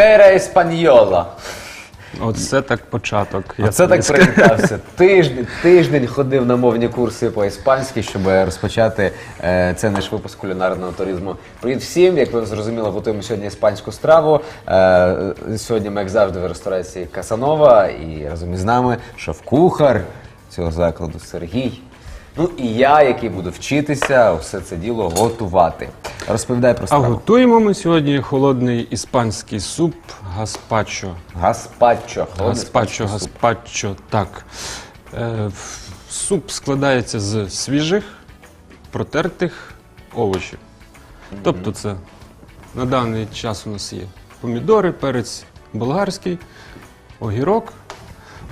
Пера еспаньола. Оце так початок. Оце ясно. так привітався. Тиждень, тиждень ходив на мовні курси по іспанськи, щоб розпочати е, цей наш випуск кулінарного туризму. Привіт всім! Як ви зрозуміли, готуємо сьогодні іспанську страву. Е, сьогодні ми, як завжди, в ресторації Касанова і разом із нами шеф-кухар цього закладу Сергій. Ну і я, який буду вчитися все це діло готувати. Розповідай про А страву. готуємо ми сьогодні холодний іспанський суп гаспачо. Гаспачо. холодний Гаспачо, іспанський суп. гаспачо, так. Е, в- суп складається з свіжих протертих овочів. Тобто це на даний час у нас є помідори, перець болгарський, огірок,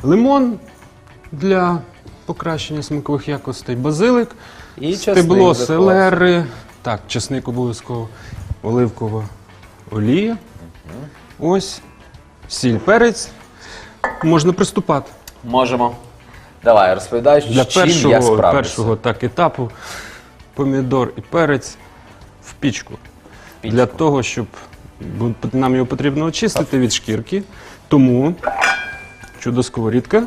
лимон для покращення смакових якостей, базилик, І стебло селери, так, чесник обов'язково, оливкова олія. Ось, сіль, перець. Можна приступати. Можемо. Давай, розповідай, Для з чим я першого, справлюся. першого так, етапу помідор і перець в пічку. Пічку. Для того, щоб бо нам його потрібно очистити від шкірки. Тому чудо сковорідка.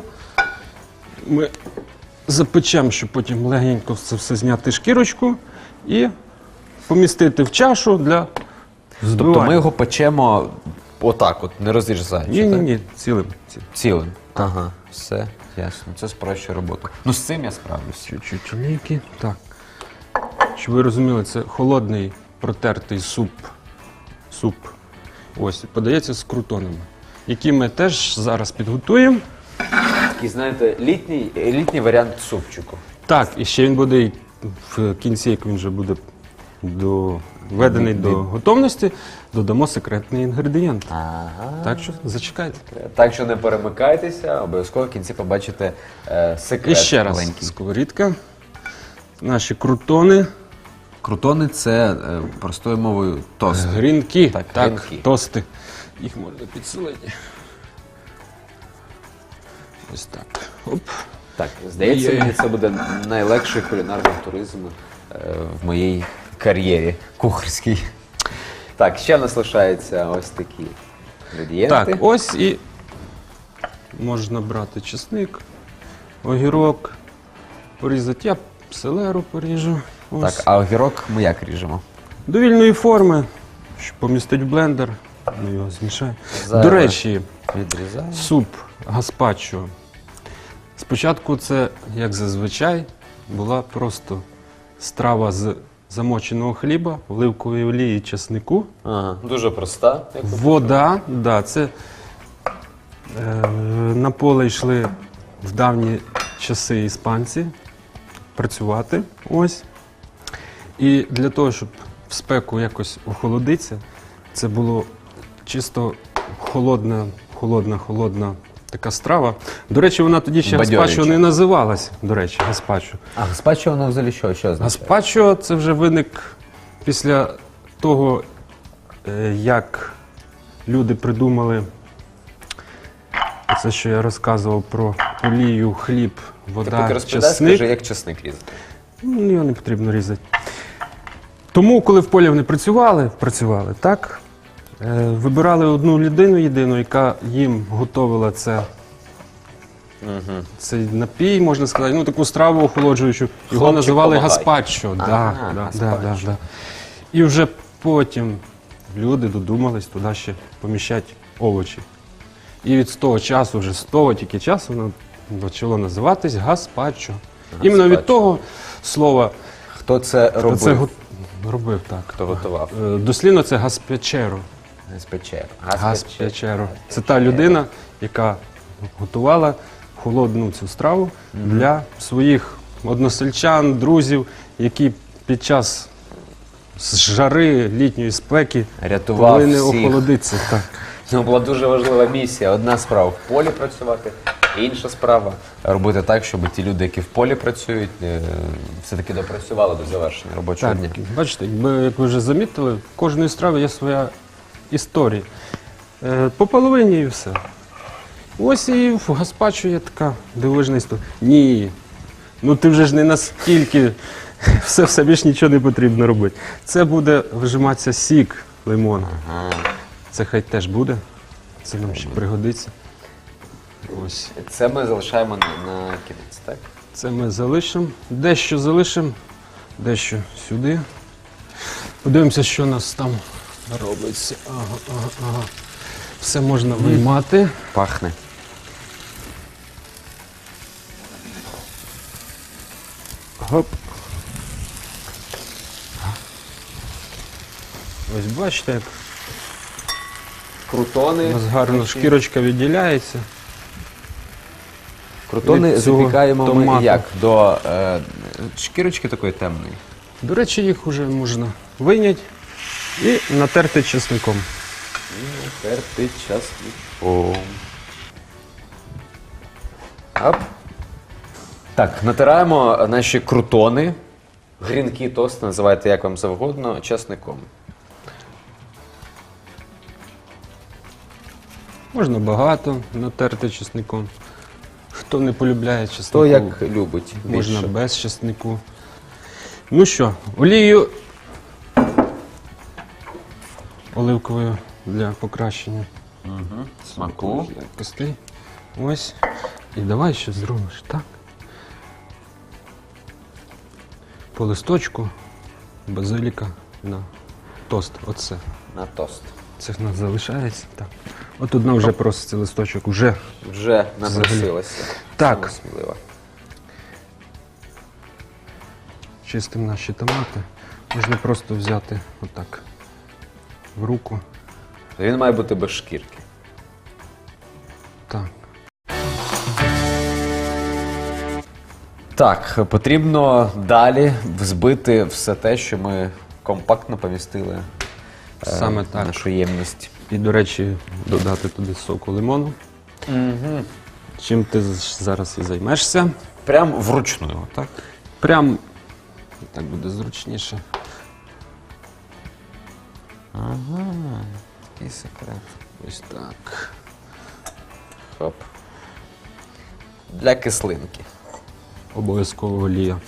Ми запечемо, щоб потім легенько це все зняти шкірочку і помістити в чашу для збивання. Тобто ми його печемо отак, от, не розрізаючи. Ні, ні, так? ні, цілим. цілим. Цілим. Ага, все ясно. Це спрощує роботу. Ну з цим я справлюся. Чуть-чуть олійки. Так. Щоб ви розуміли, це холодний протертий суп. Суп. Ось, подається з крутонами, які ми теж зараз підготуємо. Такий, знаєте, літній, літній варіант супчику. Так, і ще він буде і в кінці, як він вже буде доведений до готовності, додамо секретний інгредієнт. Ага. Так що зачекайте. Так що не перемикайтеся, обов'язково в кінці побачите е, секрет І ще раз маленький. сковорідка. Наші крутони, Крутони це е, простою мовою тост. грінки, Так, так, грінки. тости. Їх можна підсилити. Ось так. Оп. Так, здається, мені це буде найлегший кулінарний туризм е, в моїй кар'єрі кухарській. Так, ще в нас лишаються ось такі інгредієнти. Так, ось і можна брати чесник, огірок, порізати. Я селеру поріжу. Ось. Так, а огірок ми як ріжемо? Довільної форми, щоб помістити в блендер. Ми його. Зайве. До речі, Відрізаємо. суп гаспачо. Спочатку це, як зазвичай, була просто страва з замоченого хліба, оливкової олії чеснику. Ага, дуже проста. Як ви Вода, да, це е, на поле йшли в давні часи іспанці працювати. Ось. І для того, щоб в спеку якось охолодитися, це було чисто холодна, холодна, холодна така страва. До речі, вона тоді ще Бадьорюча. гаспачо не називалась, до речі, гаспачо. А гаспачо воно взагалі що? що означає? Гаспачо це вже виник після того, е, як люди придумали це, що я розказував про олію, хліб, Ти вода, поки розповідай, чесник. скажи, як чесник різати. Ну, його не потрібно різати. Тому, коли в полі вони працювали, працювали так, вибирали одну людину єдину, яка їм готувала це. Цей напій, можна сказати, ну таку страву охолоджуючу. Його Хлопчик, називали помагай. гаспачо. Да, Ага, да, да, гаспачо. да, да. І вже потім люди додумались туди ще поміщати овочі. І від того часу, вже з того тільки часу, воно почало називатись гаспачо. Іменно від того слова, Хто це хто робив? це го- робив так. Хто готував? Е, Дослівно це гаспячеро. Гаспачеро. Гаспячеро. Це та людина, яка готувала холодну цю страву для своїх односельчан, друзів, які під час жари літньої спеки Рятував повинні всіх. охолодитися. Так. Ну, була дуже важлива місія. Одна справа в полі працювати, інша справа робити так, щоб ті люди, які в полі працюють, е, все-таки допрацювали до завершення робочого Так, дня. бачите, якби як ви вже замітили, в кожної страви є своя історія. Е, по половині і все. Ось і в гаспачо є така дивовижна історія. Ні. Ну ти вже ж не настільки все, все більш нічого не потрібно робити. Це буде вижиматися сік лимона. Ага. Це хай теж буде. Це нам ще пригодиться. Ось. Це ми залишаємо на, на кінець, так? Це ми залишимо. Дещо залишимо, дещо сюди. Подивимося, що у нас там робиться. Ага, ага, ага. Все можна виймати. Пахне. Гоп. Ось бачите, як Крутони. у нас гарно шкірочка відділяється. Крутони від цього запікаємо ми томату. як? До е, шкірочки такої темної. До речі, їх вже можна вийняти і натерти чесником. Терти часником. Оп. Так, натираємо наші крутони. Грінки тост, називайте як вам завгодно, часником. Можна багато натерти чесником. Хто не полюбляє чеснику, Хто як любить. можна більше. без чеснику. Ну що, олію оливковою для покращення смаку. якостей. Ось. І давай ще зробиш так. По листочку базиліка на тост. Оце. На тост. Це в нас залишається. Так. От одна вже просто цей листочок вже. Вже напросилося. Так. Сміливо. Чистимо наші томати. Можна просто взяти отак в руку. Він має бути без шкірки. Так. Так, потрібно далі взбити все те, що ми компактно помістили е, Саме в так. нашу ємність. І, до речі, додати туди соку лимону. Угу. Чим ти з- зараз і займешся. Прям вручну, так? Прям так буде зручніше. Ага, такий секрет. Ось так. Хоп. Для кислинки. Обов'язково олія.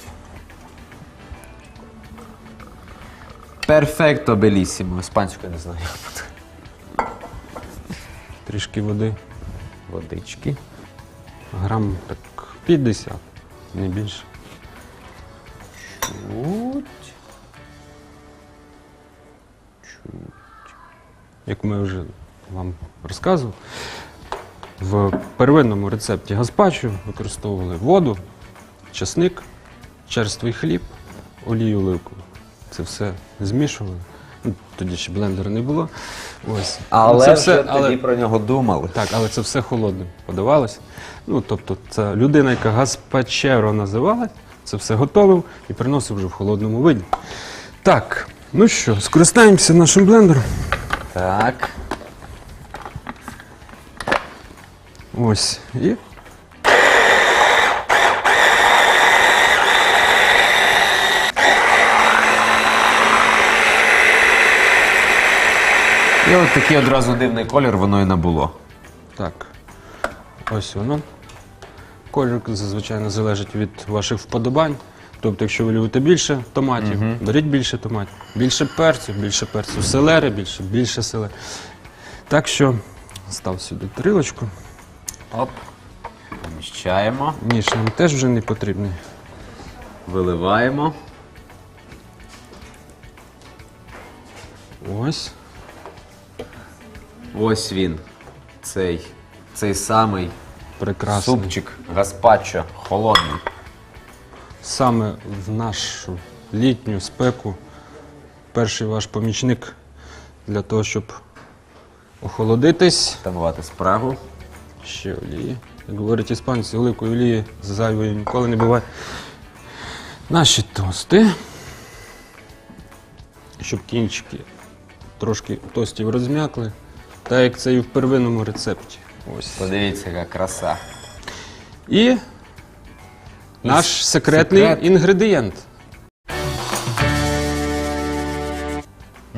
Перфекто белісімо. Іспанською не знаю. Трішки води. Водички. Грам так 50, не більше. Ми вже вам розказували, в первинному рецепті гаспачо використовували воду, часник, черствий хліб, олію оливкову. Це все змішували. Ну, Тоді ще блендера не було. Ось. Але це вже тоді про нього думали. Так, але це все холодним подавалось. Ну, тобто, це людина, яка гаспачеро називалась, це все готовив і приносив вже в холодному виді. Так, ну що, скористаємося нашим блендером. Так. Ось. І І от такий одразу дивний колір воно і набуло. так. Ось воно. Колір зазвичай залежить від ваших вподобань. Тобто, якщо ви любите більше томатів, беріть більше томатів, більше перцю, більше перцю, селери, більше, більше селери. Так що став сюди тарілочку. Оп. Поміщаємо. Ніж нам теж вже не потрібний. Виливаємо. Ось. Ось він. Цей, цей самий Прекрасний. супчик гаспачо холодний. Саме в нашу літню спеку перший ваш помічник для того, щоб охолодитись. Тамувати спрагу. Ще олії. Як говорять іспанці, оливкої олії зайвої ніколи не буває. Наші тости. Щоб кінчики трошки тостів розм'якли. Так як це і в первинному рецепті. Ось. Подивіться, яка краса. І наш секретний секрет. інгредієнт.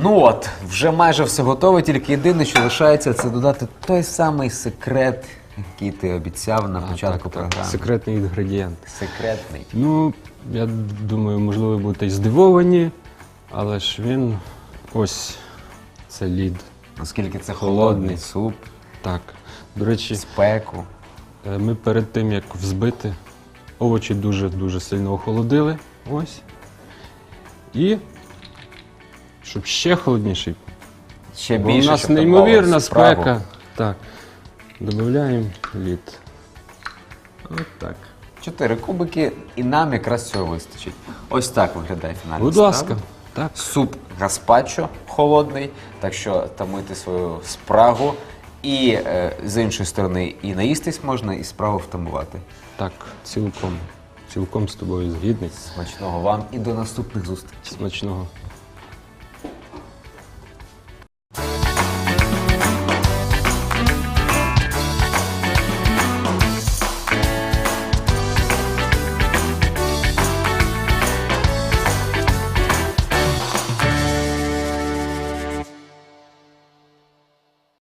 Ну от, вже майже все готове, тільки єдине, що лишається, це додати той самий секрет, який ти обіцяв на початку програми. Секретний інгредієнт. Секретний. Ну, я думаю, можливо, ви будете здивовані, але ж він ось це лід. Наскільки це Холодний. холодний суп, Так. До речі, спеку. Е, Ми перед тим, як взбити, овочі дуже-дуже сильно охолодили. Ось. І щоб ще холодніший. Ще Бо більше, у нас щоб там неймовірна справу. спека. Так. Додаємо лід. От так. Чотири кубики, і нам якраз цього вистачить. Ось так виглядає фінальна Будь ласка. Так. Суп гаспачо холодний, так що тамити свою спрагу. І е, з іншої сторони, і наїстись можна, і справу втамувати. Так, цілком. Цілком з тобою згідний. Смачного вам і до наступних зустрічей. Смачного.